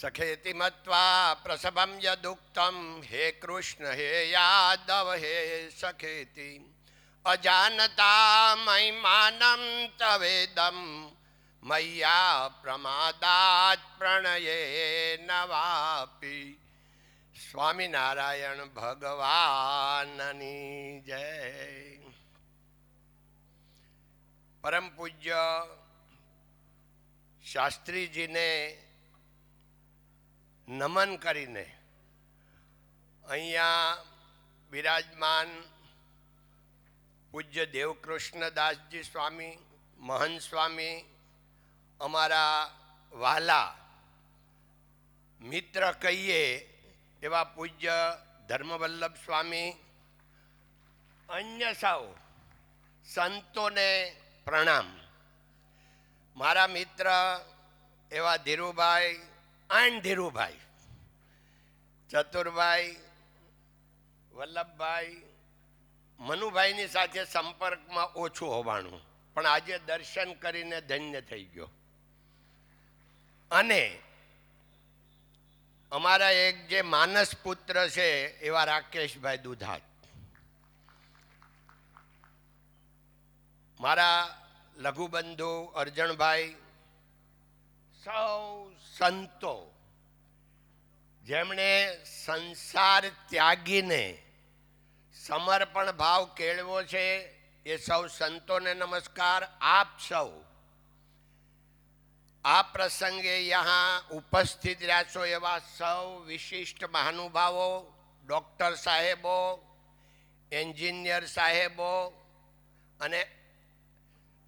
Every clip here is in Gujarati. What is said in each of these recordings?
સખેતિ મત્વા પ્રસભમ યદુક્તમ હે કૃષ્ણ હે યાદવ હે સખેતિ અજાનતા મહિમાનમ તવેદમ મૈયા પ્રમાદાત પ્રણયે નવાપી સ્વામિનારાયણ ભગવાનની જય પરમ પૂજ્ય શાસ્ત્રીજીને નમન કરીને અહીંયા બિરાજમાન પૂજ્ય દેવકૃષ્ણદાસજી સ્વામી, મહંત સ્વામી, અમારા વાલા મિત્ર કહીએ એવા પૂજ્ય ધર્મવલ્લભ સ્વામી, અન્ય સાવ સંતોને પ્રણામ. મારા મિત્ર એવા ધીરુભાઈ એન્ડ ધીરુભાઈ. ચતુરભાઈ, વલ્લભભાઈ, મનુભાઈની સાથે સંપર્કમાં ઓછું હોવાનું, પણ આજે દર્શન કરીને ધન્ય થઈ ગયો. અને અમારા એક જે માનસ પુત્ર છે, એવા રાકેશભાઈ દુધાત. મારા લઘુબંધુ અર્જણભાઈ સૌ સંતો જેમણે સંસાર ત્યાગીને સમર્પણ ભાવ કેળવો છે, એ સૌ સંતોને નમસ્કાર. આપ સૌ આ પ્રસંગે યહાં ઉપસ્થિત રહ્યા છો એવા સૌ વિશિષ્ટ મહાનુભાવો, ડૉક્ટર સાહેબો, એન્જિનિયર સાહેબો અને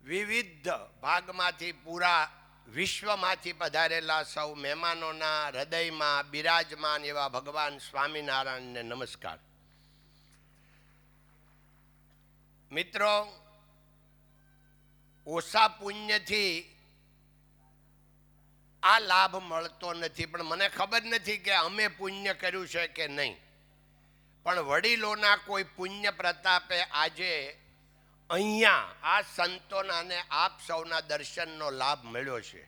વિવિધ ભાગમાંથી પૂરા વિશ્વમાંથી પધારેલા સૌ મહેમાનોના હૃદયમાં બિરાજમાન એવા ભગવાન સ્વામિનારાયણને નમસ્કાર. મિત્રો, ઓછા પુણ્યથી આ લાભ મળતો નથી, પણ મને ખબર નથી કે અમે પુણ્ય કર્યું છે કે નહીં. પણ વડીલોના કોઈ પુણ્ય પ્રતાપે આજે અહીંયા આ સંતોના અને આપ સૌના દર્શનનો લાભ મળ્યો છે.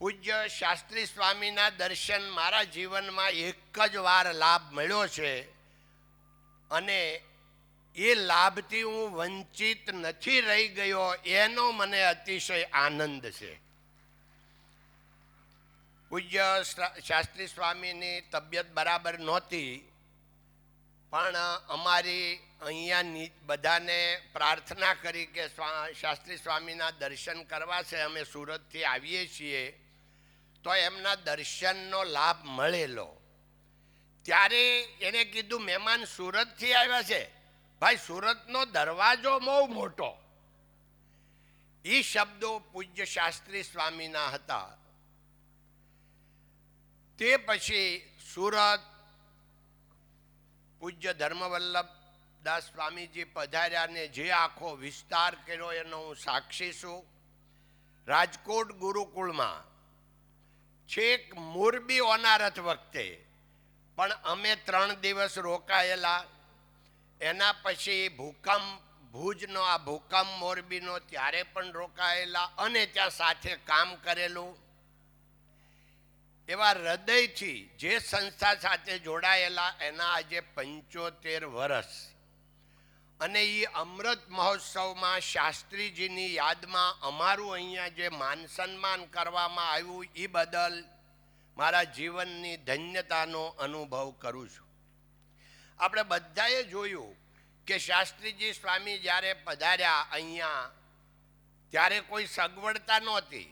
પૂજ્ય શાસ્ત્રી સ્વામીના દર્શન મારા જીવનમાં એક જ વાર લાભ મળ્યો છે અને એ લાભથી હું વંચિત નથી રહી ગયો એનો મને અતિશય આનંદ છે. પૂજ્ય શાસ્ત્રી સ્વામીની તબિયત બરાબર નહોતી પણ અમારી અહીંયા બધાને પ્રાર્થના કરી કે શાસ્ત્રી સ્વામીના દર્શન કરવા છે, અમે સુરતથી આવીએ છીએ, તો એમના દર્શનનો લાભ મળેલો. ત્યારે એને કીધું, મહેમાન સુરતથી આવ્યા છે. ભાઈ, સુરતનો દરવાજો બહુ મોટો. એ શબ્દો પૂજ્ય શાસ્ત્રી સ્વામીના હતા. તે પછી સુરત પૂજ્ય ધર્મવલ્લભ દાસ સ્વામીજી પધાર્યાને જે આખો વિસ્તાર કર્યો એનો હું સાક્ષી છું. રાજકોટ ગુરુકુળમાં છેક મોરબી ઓનારત વખતે, પણ અમે ત્રણ દિવસ રોકાયેલા. એના પછી ભૂકંપ, ભુજનો આ ભૂકંપ મોરબીનો ત્યારે પણ રોકાયેલા અને ત્યાં સાથે કામ કરેલું. એવા હૃદયથી જે સંસ્થા સાથે જોડાયેલા એના આજે પંચોતેર વર્ષ અને એ અમૃત મહોત્સવમાં શાસ્ત્રીજીની યાદમાં અમારું અહીંયા જે માન સન્માન કરવામાં આવ્યું એ બદલ મારા જીવનની ધન્યતાનો અનુભવ કરું છું. આપણે બધાએ જોયું કે શાસ્ત્રીજી સ્વામી જ્યારે પધાર્યા અહીંયા, ત્યારે કોઈ સગવડતા નહોતી.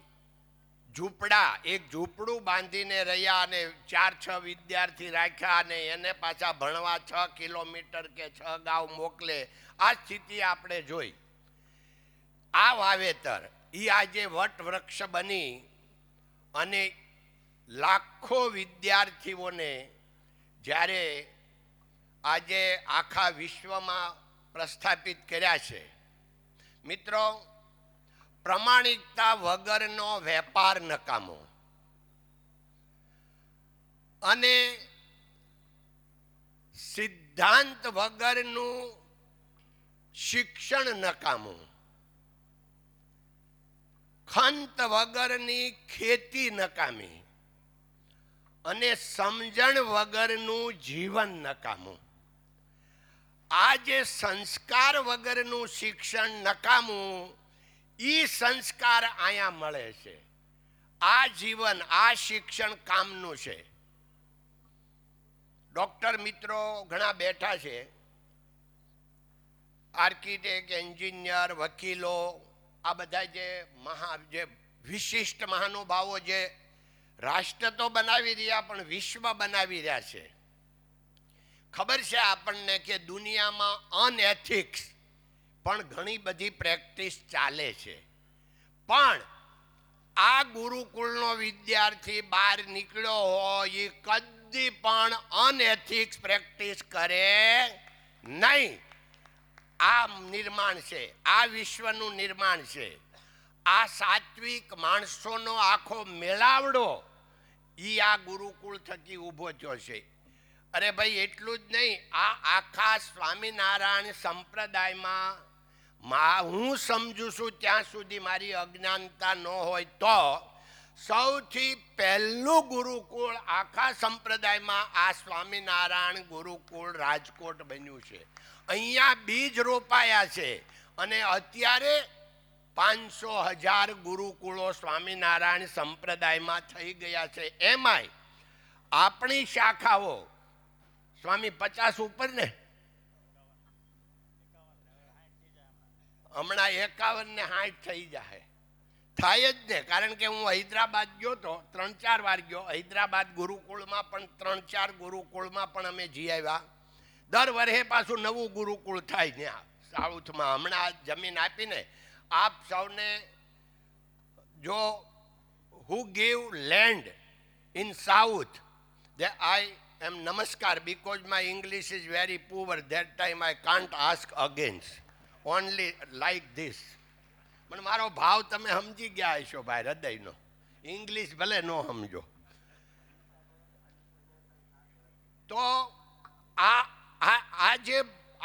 ઝૂંપડા, એક ઝૂંપડું બાંધીને રહ્યા અને ચાર છ વિદ્યાર્થી રાખ્યા અને એને પાછા ભણવા છ કિલોમીટર કે છ ગાંવ મોકલે. આ સ્થિતિ આપણે જોઈ. આ વાવેતર એ આજે વટવૃક્ષ બની અને લાખો વિદ્યાર્થીઓને જ્યારે આજે આખા વિશ્વમાં પ્રસ્થાપિત કર્યા છે. મિત્રો પ્રમાણિકતા વગરનો વેપાર નકામો. અને સિદ્ધાંત વગરનું શિક્ષણ નકામું. ખંત વગરની ખેતી નકામી. અને સમજણ વગરનું જીવન નકામું. આ જે સંસ્કાર વગરનું શિક્ષણ નકામું ઈ સંસ્કાર અહીંયા મળે છે. આ જીવન, આ શિક્ષણ કામનું છે. ડોક્ટર મિત્રો ઘણા બેઠા છે. આર્કિટેક્ટ, એન્જિનિયર, વકીલો, આ બધા જે મહા, જે વિશિષ્ટ મહાનુભાવો જે રાષ્ટ્ર તો બનાવી રહ્યા પણ વિશ્વ બનાવી રહ્યા છે. ખબર છે આપણને કે દુનિયામાં અનએથિક્સ પણ ઘણી બધી પ્રેક્ટિસ ચાલે છે. પણ આ ગુરુકુળનો વિદ્યાર્થી બહાર નીકળ્યો હોય એ કદી પણ અનએથિક્સ પ્રેક્ટિસ કરે નહીં. આ નિર્માણ છે, આ વિશ્વનું નિર્માણ છે. આ સાત્વિક માણસોનો આખો મેળાવડો એ આ ગુરુકુળ થકી ઊભો થયો છે. અરે ભાઈ, એટલું જ નહીં, આ આખા સ્વામિનારાયણ સંપ્રદાયમાં મા હું સમજુ છું ત્યાં સુધી મારી અજ્ઞાનતા ન હોય તો સૌથી પહેલું ગુરુકુળ આખા સંપ્રદાયમાં આ સ્વામિનારાયણ ગુરુકુળ રાજકોટ બન્યું છે. અહીંયા બીજ રોપાયા છે અને અત્યારે પાંચસો હજાર ગુરુકુળો સ્વામિનારાયણ સંપ્રદાયમાં થઈ ગયા છે. એમાંય આપણી શાખાઓ, સ્વામી પચાસ ઉપર ને હમણાં એકાવન ને સાઠ થઈ જાય થાય જ ને, કારણ કે હું હૈદરાબાદ ગયો તો ત્રણ ચાર વાર ગયો. હૈદરાબાદ ગુરુકુળમાં પણ ત્રણ ચાર ગુરુકુળમાં પણ અમે જી આવ્યા. દર વર્ષે પાછું નવું ગુરુકુળ થાય ત્યાં સાઉથમાં. હમણાં જમીન આપીને આપ સૌને જો હુ ગીવ લેન્ડ ઇન સાઉથ દે આઈ એમ નમસ્કાર because my English is very poor that time I can't ask against only like this પણ મારો ભાવ તમે સમજી ગયા હશો ભાઈ, હૃદયનો. ઇંગ્લિશ ભલે ન સમજો. તો આ આ જે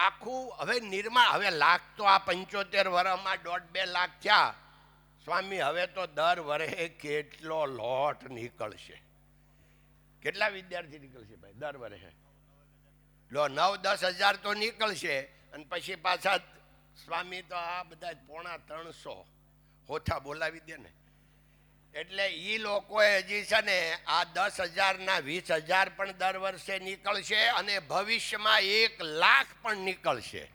આખું હવે નિર્માણ હવે લાખ તો આ પંચોતેર વર્ષમાં દોઢ બે લાખ થયા. સ્વામી, હવે તો દર વર્ષે કેટલો લોટ નીકળશે. કેટલા વિદ્યાર્થી નીકળશે ભાઈ, દર વર્ષે લો, નવ દસ હજાર તો નીકળશે, અને પછી પાછા સ્વામી તો આ બધા પોણા ત્રણસો હોઠા બોલાવી દે ને. એટલે એ લોકોએ હજી છે ને આ દસ હજારના વીસ હજાર પણ દર વર્ષે નીકળશે અને ભવિષ્યમાં એક લાખ પણ નીકળશે.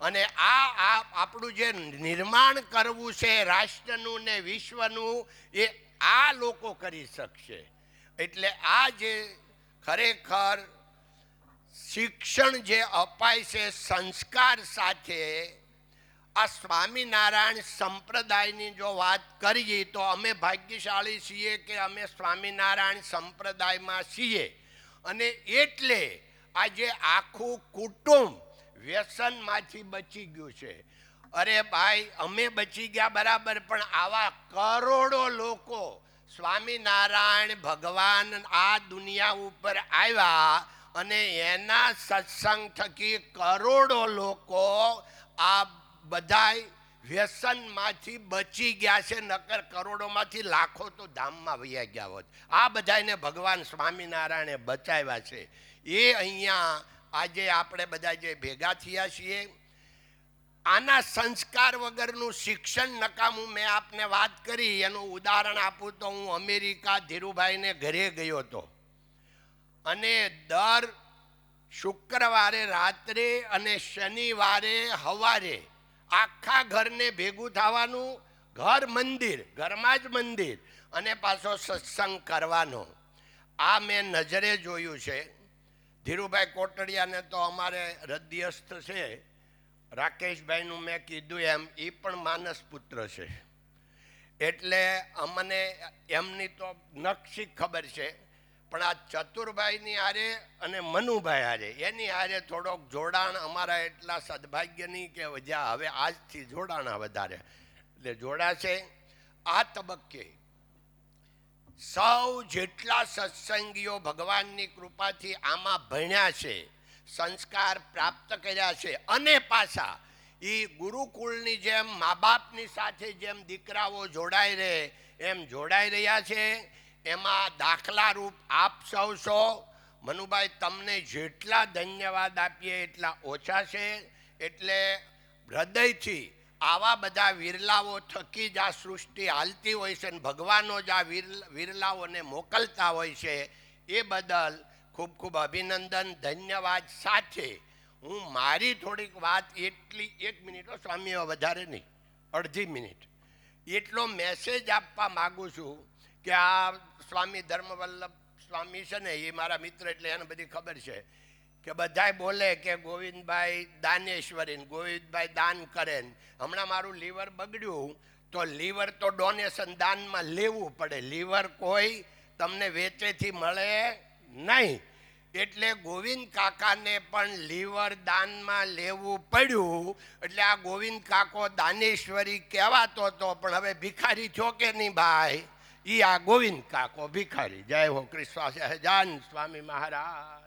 અને આ આ આપણું જે નિર્માણ કરવું છે, રાષ્ટ્રનું ને વિશ્વનું, એ આ લોકો કરી શકશે. એટલે આ જે ખરેખર શિક્ષણ જે અપાય છે, સંસ્કાર સાથે આ સ્વામિનારાયણ સંપ્રદાયની જો વાત કરીએ તો અમે ભાગ્યશાળી છીએ કે અમે સ્વામિનારાયણ સંપ્રદાયમાં છીએ. અને એટલે આજે આખું કુટુંબ વ્યસનમાંથી બચી ગયું છે. અરે ભાઈ, અમે બચી ગયા બરાબર, પણ આવા કરોડો લોકો સ્વામિનારાયણ ભગવાન આ દુનિયા ઉપર આવ્યા અને એના સત્સંગ થકી કરોડો લોકો આ બધાય વ્યસનમાંથી બચી ગયા છે, નકર કરોડોમાંથી લાખો તો ધામમાં વૈયા ગયા હોત. આ બધાને ભગવાન સ્વામિનારાયણે બચાવ્યા છે. એ અહીંયા આજે આપણે બધા જે ભેગા થયા છીએ, આના સંસ્કાર વગરનું શિક્ષણ નકામું મેં આપને વાત કરી, એનું ઉદાહરણ આપું તો હું અમેરિકા ધીરુભાઈને ઘરે ગયો હતો. અને દર શુક્રવારે રાત્રે અને શનિવારે સવારે આખા ઘરને ભેગું થવાનું, ઘર મંદિર, ઘરમાં જ મંદિર અને પાછો સત્સંગ કરવાનો. આ મેં નજરે જોયું છે. ધીરુભાઈ કોટડિયાને તો અમારે હૃદયસ્થ છે. રાકેશભાઈનું મેં કીધું એમ એ પણ માનસ પુત્ર છે. એટલે અમને એમની તો નકશી ખબર છે. પણ આ ચતુરભાઈની હારે અને મનુભાઈ હારે, એની હારે થોડોક જોડાણ અમારા એટલા સદભાગ્યની કે જ્યાં હવે આજથી જોડાણ વધારે. એટલે જોડાશે. આ તબક્કે સૌ જેટલા સત્સંગીઓ ભગવાનની કૃપાથી આમાં ભણ્યા છે, સંસ્કાર પ્રાપ્ત કર્યા છે, અને પાછા એ ગુરુકુળની જેમ, મા બાપની સાથે જેમ દીકરાઓ જોડાઈ રહે, એમ જોડાઈ રહ્યા છે. એમાં દાખલારૂપ આપ સૌ છો. મનુભાઈ, તમને જેટલા ધન્યવાદ આપીએ એટલા ઓછા છે. એટલે હૃદયથી આવા બધા વિરલાઓ થકી જ આ સૃષ્ટિ હાલતી હોય છે અને ભગવાનો જ આ વિરલ- વિરલાઓને મોકલતા હોય છે. એ બદલ ખૂબ ખૂબ અભિનંદન, ધન્યવાદ. સાથે હું મારી થોડીક વાત એટલી, એક મિનિટો સ્વામીઓ સ્વામી વધારે નહીં, અડધી મિનિટ. એટલો મેસેજ આપવા માગું છું કે આ સ્વામી ધર્મવલ્લભ સ્વામી છે ને, એ મારા મિત્ર એટલે એને બધી ખબર છે કે બધાય બોલે કે ગોવિંદભાઈ દાનેશ્વરી ગોવિંદભાઈ દાન કરે હમણાં મારું લીવર બગડ્યું, તો લીવર તો ડોનેશન દાનમાં લેવું પડે. લીવર કોઈ તમને વેચેથી મળે નહીં. એટલે ગોવિંદ કાકાને પણ લીવર દાનમાં લેવું પડ્યું. એટલે આ ગોવિંદ કાકો દાનેશ્વરી કહેવાતો હતો પણ હવે ભિખારી છો કે નહીં ભાઈ? ઈ આ ગોવિંદ કાકો ભિખારી. જય હો કૃષ્ણ. સહજાન સ્વામી મહારાજ.